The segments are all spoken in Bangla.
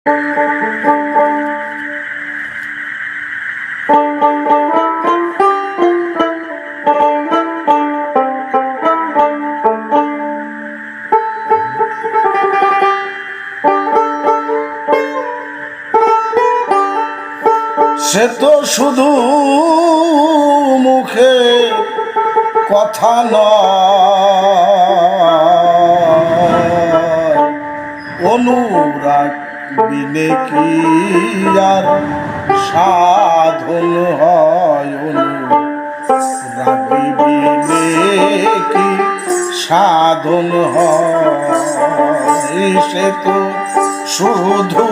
সে তো শুধু মুখে কথা নয় অনুরাগ বিনে কি আর সাধন হয় অনুরাগ বিনে কি সাধন হয়? সে তো শুধু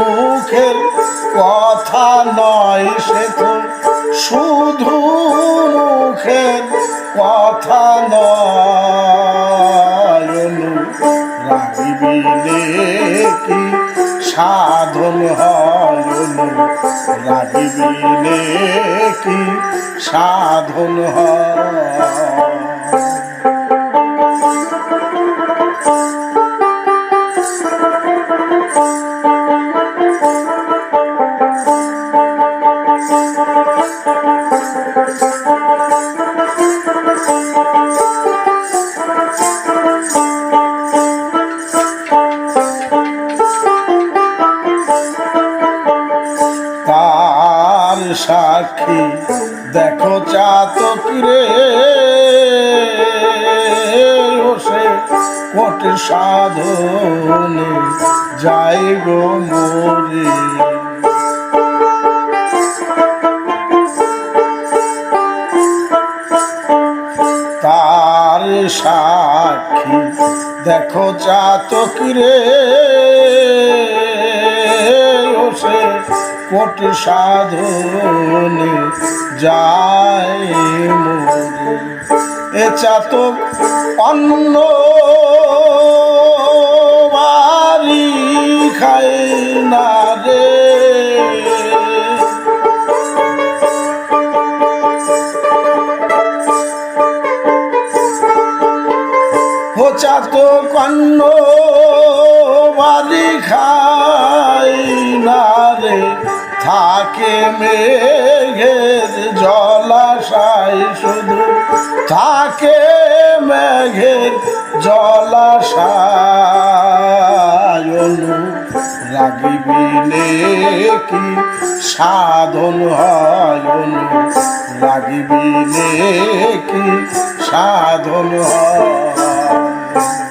মুখের কথা নয়, সে তো শুধু মুখের কথা নয়। রাগিবিলে কি সাধন হয়। গো মোরে। তার সাক্ষী দেখো চাতক রে। সে কোট সাধনে যায় মোরে। এ চাতক অন্ন না রে। হোচা তো কন্ন বাড়ি খাই না রে। থাকে মেঘের জলাশায় শুধু। থাকে রাগিবিলে কি সাধন হয় লাগিবিলে কি সাধন হয়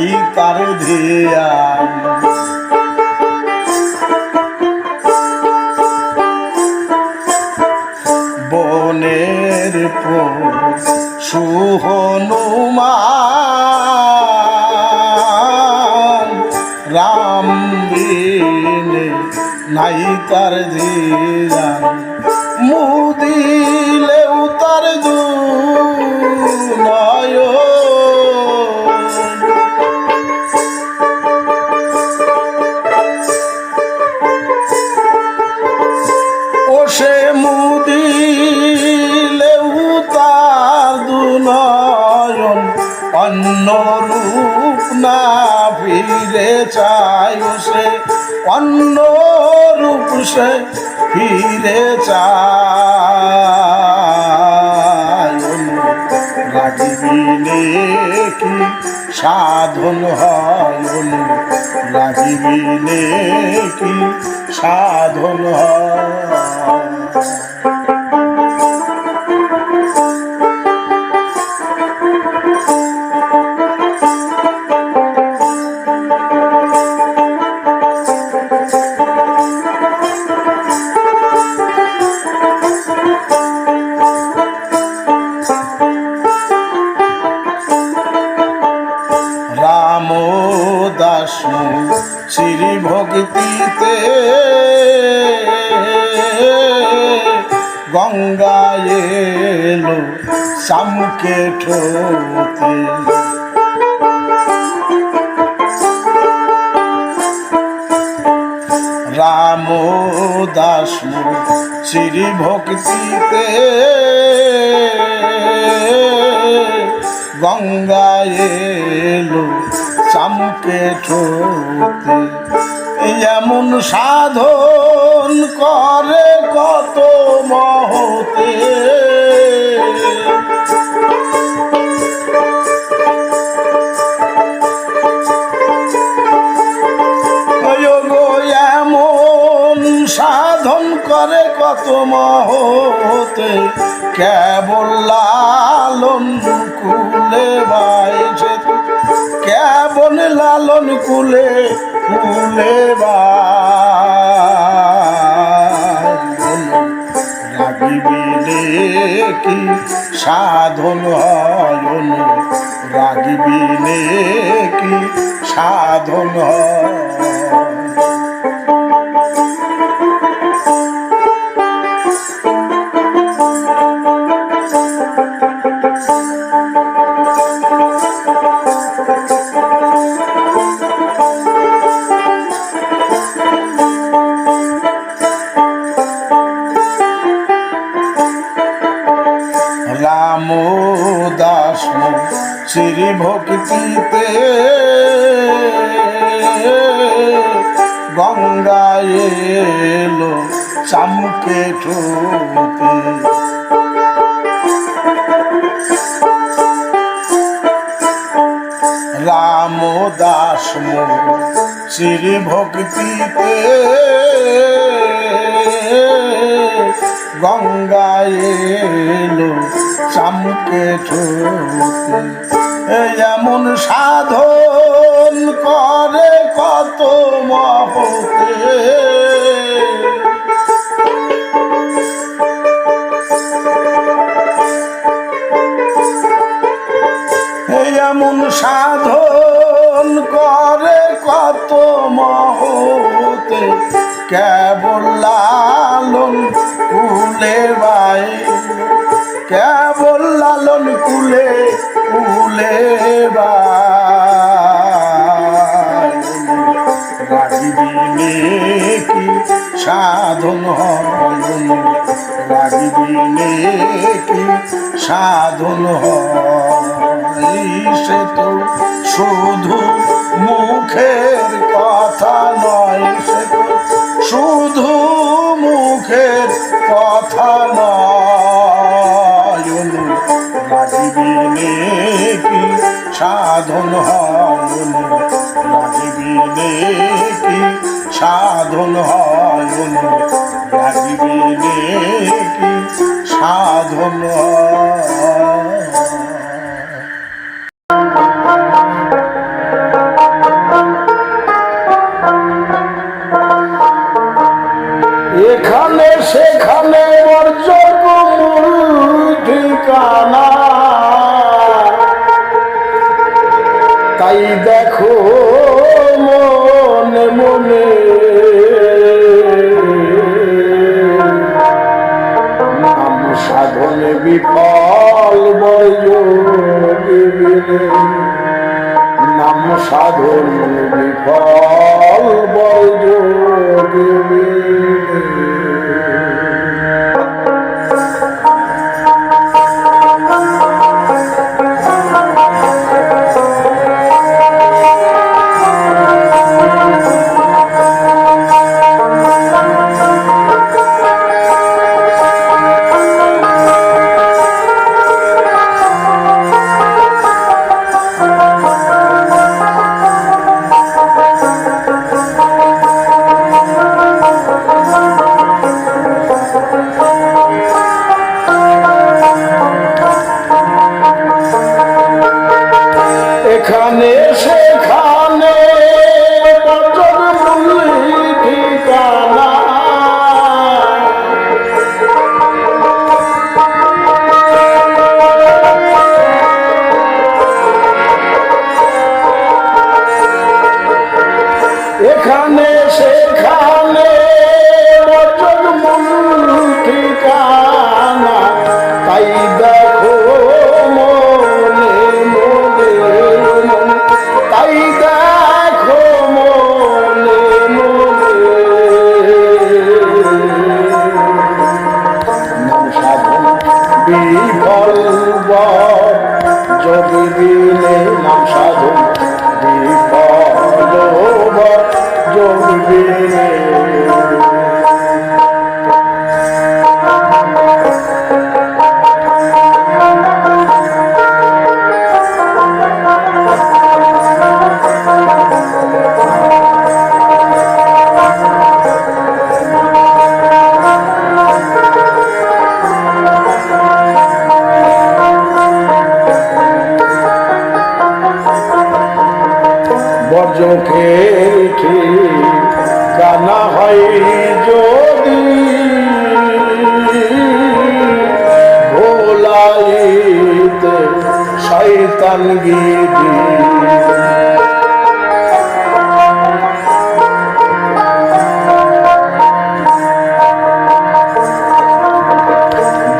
নাই তার ধিয়ান বনের সুহনুমান সে ফিরে চাই লাগিবিলে কি সাধন হয় লাগিবিলে কি সাধন হয়? রাম দাস শ্রী ভক্তিতে। গঙ্গায় এলো চামকে ঠোতে এমন সাধন করে কত মহতে। করে কত মহতে কেবল লালন কুলে বাইছে। কেবল লালন কুলে কুলে রাগিবিলে কি সাধন হয় রাগিবিলে কি সাধন হয় ভক্তিতে গঙ্গায় এলো চামকে ঠোতে রাম দাস শ্রী ভক্তিতে গঙ্গায় এলো চামকে ঠোতে এমন সাধন করে কত মহতে। এমন সাধন করে কত মহতে। কেবল লালন কুলে বাই। কেবল লালন কুলে কুলে বাই। কি সাধন রাগিবিনে কি সাধন সে তো শুধু মুখের কথা নয়, সে তো শুধু মুখের কথা নয়। রাগিবিনে কি সাধন হয় রাগিবিনে কি সাধন হয় সাধন এখানে সেখানে জগমূল ঠিকানা। তাই দেখো মনে মনে সাধন বিফল বল আলখানার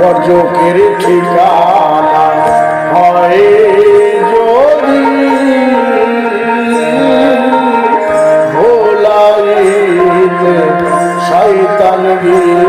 বর্জকের ঠিকানা হয় যদি ভোলাই শৈতানগী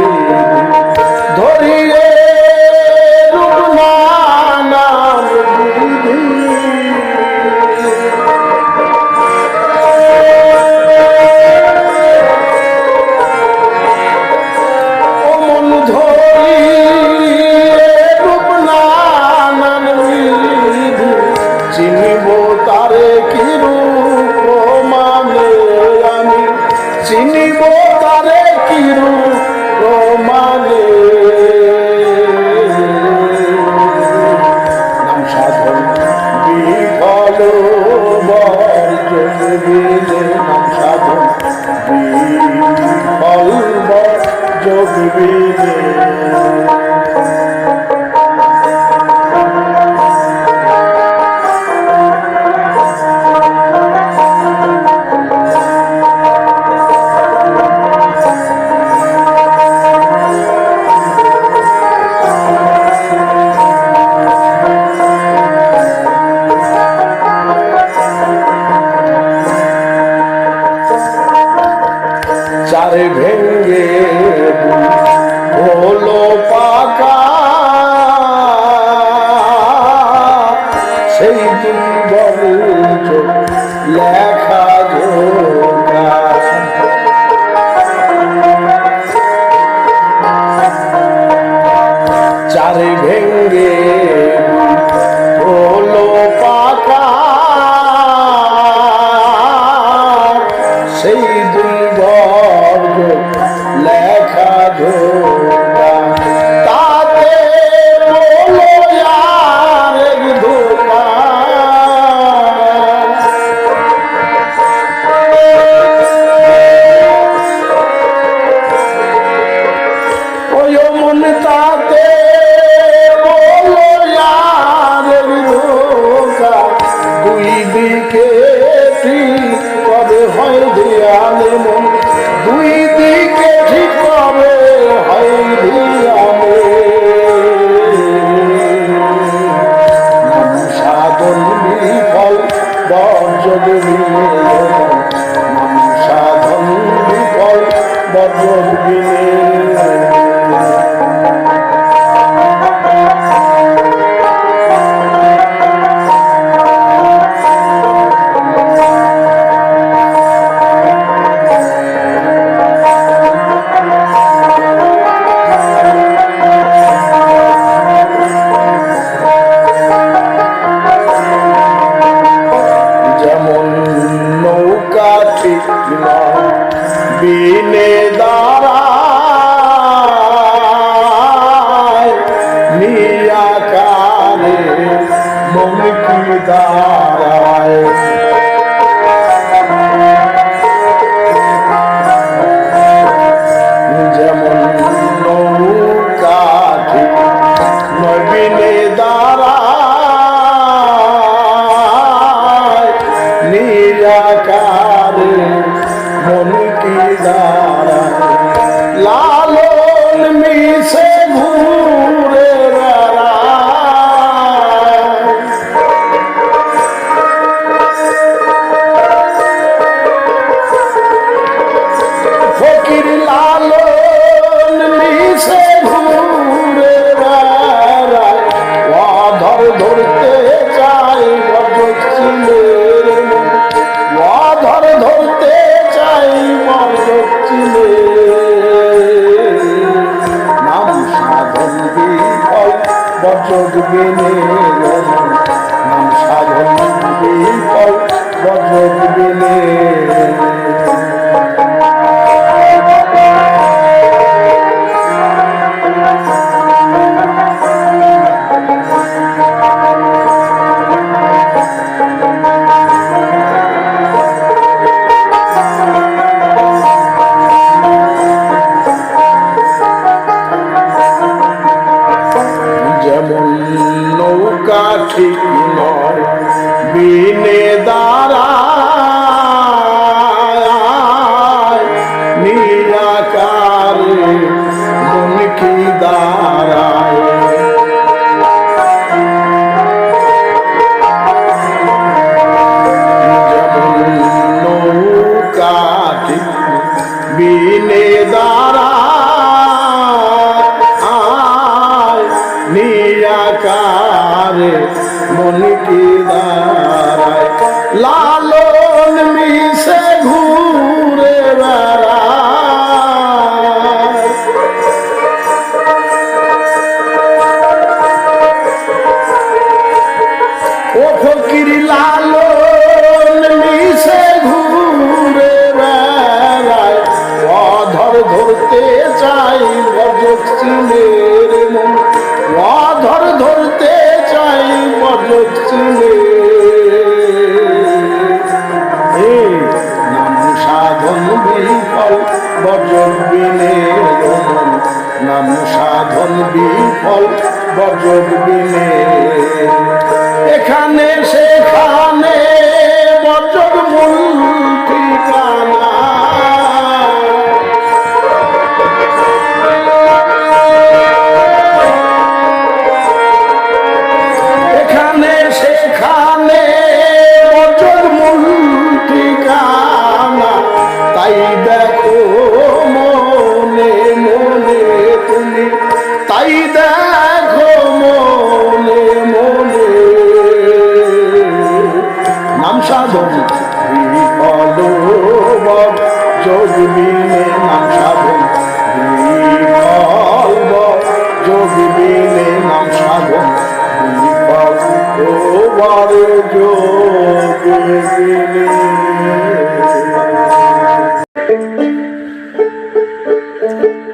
সবার যোগবিদে সাধন বিকল্প যোগবিদে বজ্রগুলি সাধন বিফল বজ্রগুলি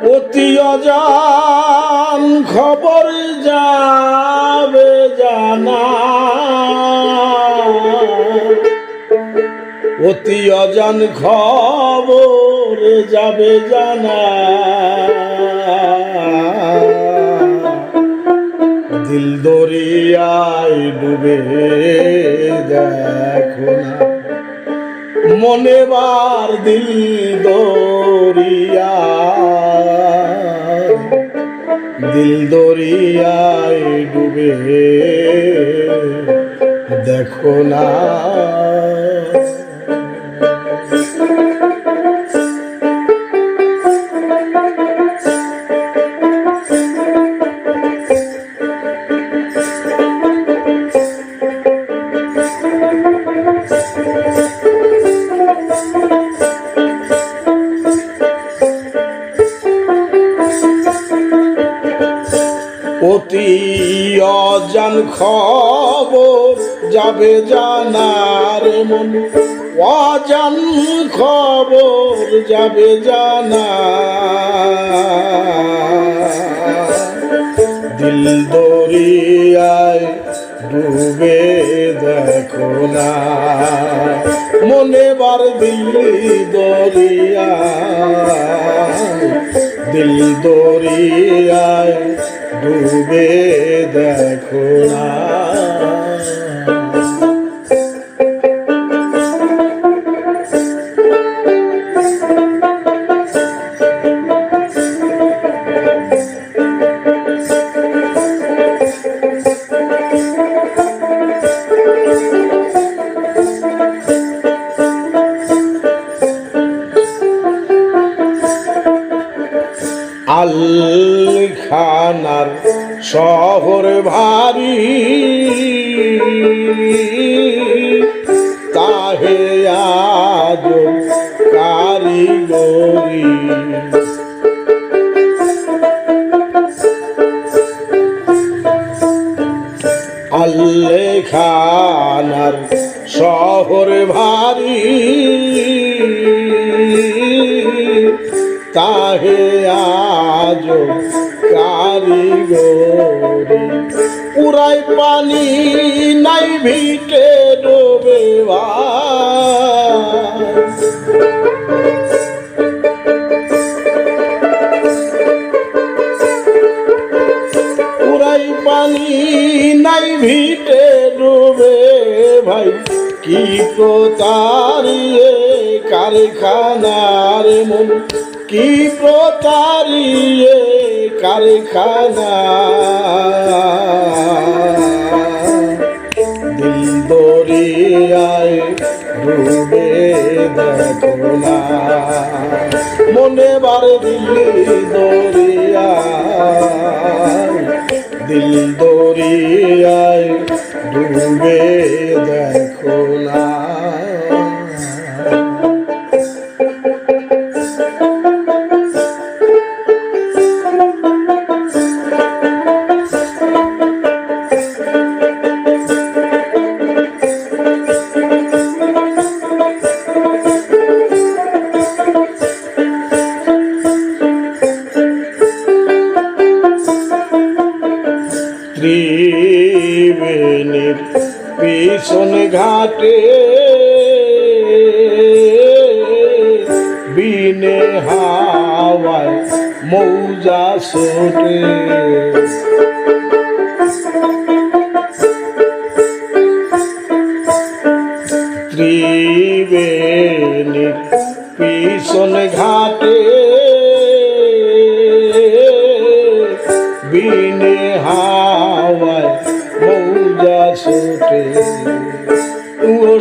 অতি অজান খবর যাবে জানা। অতি অজান খবর যাবে জানা। দিল দরিয়ায় ডুবে দেখো না। মনে বার দিল দরিয়া দিল দরিয়ায় ডুবে। দেখো না নানান খবর যাবে জানার মন? অজান খবর যাবে জানা দিল দরিয়ায় ডুবে দেখো না। মনে বার দিল্লি দরিয়া দিল দরিয়ায় ডুবে দেখো না। পুরাই পানি নাই ভিটে ডুবে ভাই। কি প্রতারিয়ে কারখানার মন। কি প্রতারিয়ে কারখানা মনে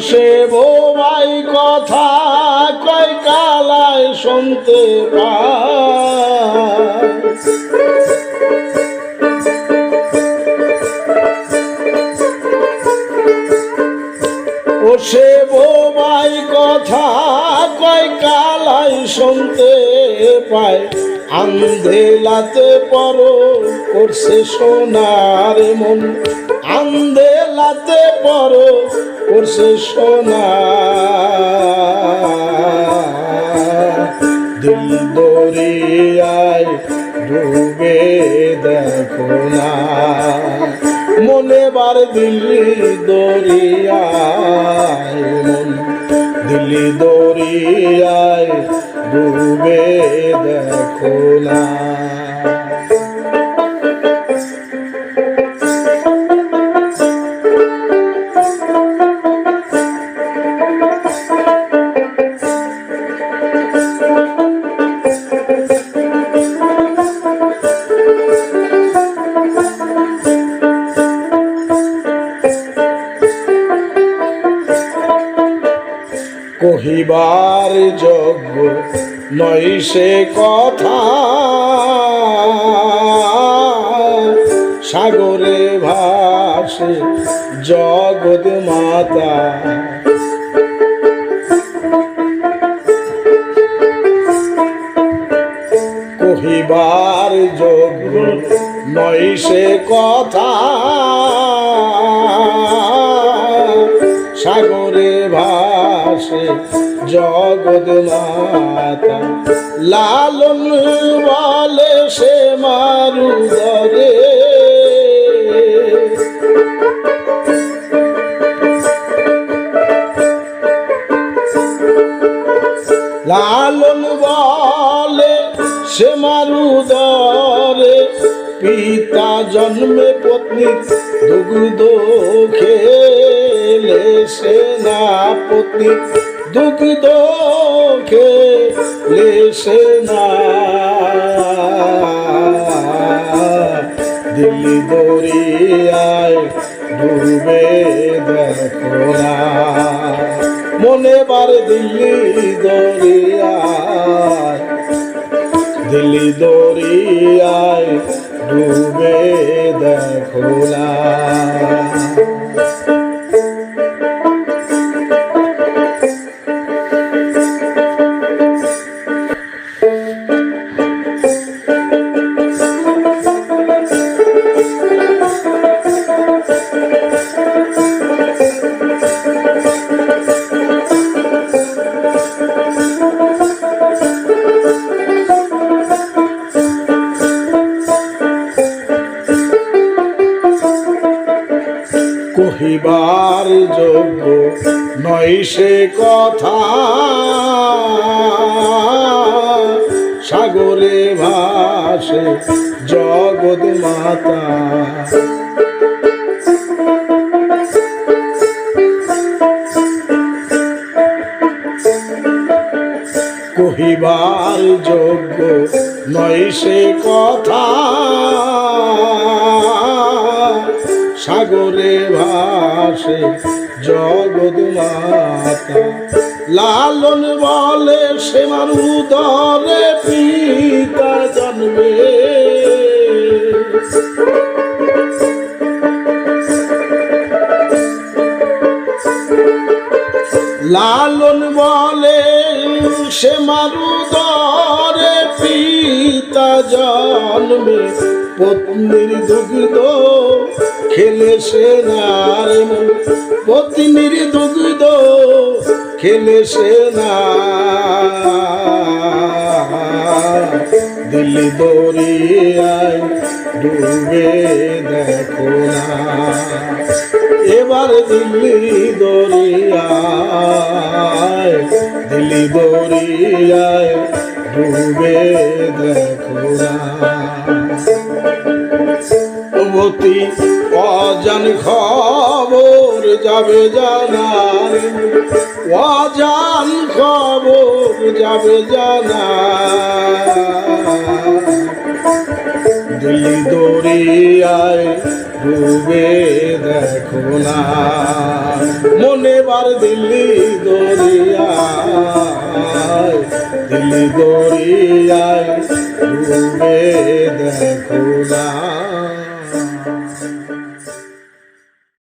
সে বোমাই কথা কয় কালায় শুনতে ও সে বোমাই কথা কয় কালাই শুনতে পায়। আন্ধেলাতে পর করছে সোনার মন। আন্ধেলাতে পর করছে সোনা। দিল দরিয়ায় ডুবে দেখো না। মনে বার দিল্লি দরিয়ায়, মন দিল্লি দরিয়ায় ডুবে দেখো না। সে কথা। সাগরে ভাসে জগৎ মাতা। কহিবার যোগ্য নয় সে কথা। সাগরে ভাসে জগৎ মাতা, লালন বলে সে মারু ধরে লালন বলে সে মারু দরে পিতা জন্মে পত্নী দুগ্ধ খেলে সে না পত্নী। দুগ্ধ খেলে সে না। দিল্লি দরিয়ায় ডুবে দেখো না। মনে বার দিল্লি দরিয়ায়। দিল্লি দরিয়ায় ডুবে দেখো না। সে কথা সাগরে ভাসে জগৎ মাতা। কহিবার যোগ্য নয় সে কথা। সাগরে ভাসে জগৎ মাতা লালন বলে সে মারুদরে পিতা জন্মে। লালন বলে সে মারুদরে পিতা জন্মে। পত্নীর দুগ্ধ খেলে সে নার পত্নীর দুগ্ধ খেলে সে না দিল্লি দরিয়ায় ডুবে দেখো না। এবার দিল্লি দরিয়ায় দিল্লি দরিয়ায় ডুবে দেখো না। অজান খবর যাবে জানার, অজান খবর যাবে জানা দিল্লি দরিয়ায় ডুবে দেখো না। মনে বার দিল্লি দরিয়ায় দিল্লি দরিয়ায় ডুবে দেখো না।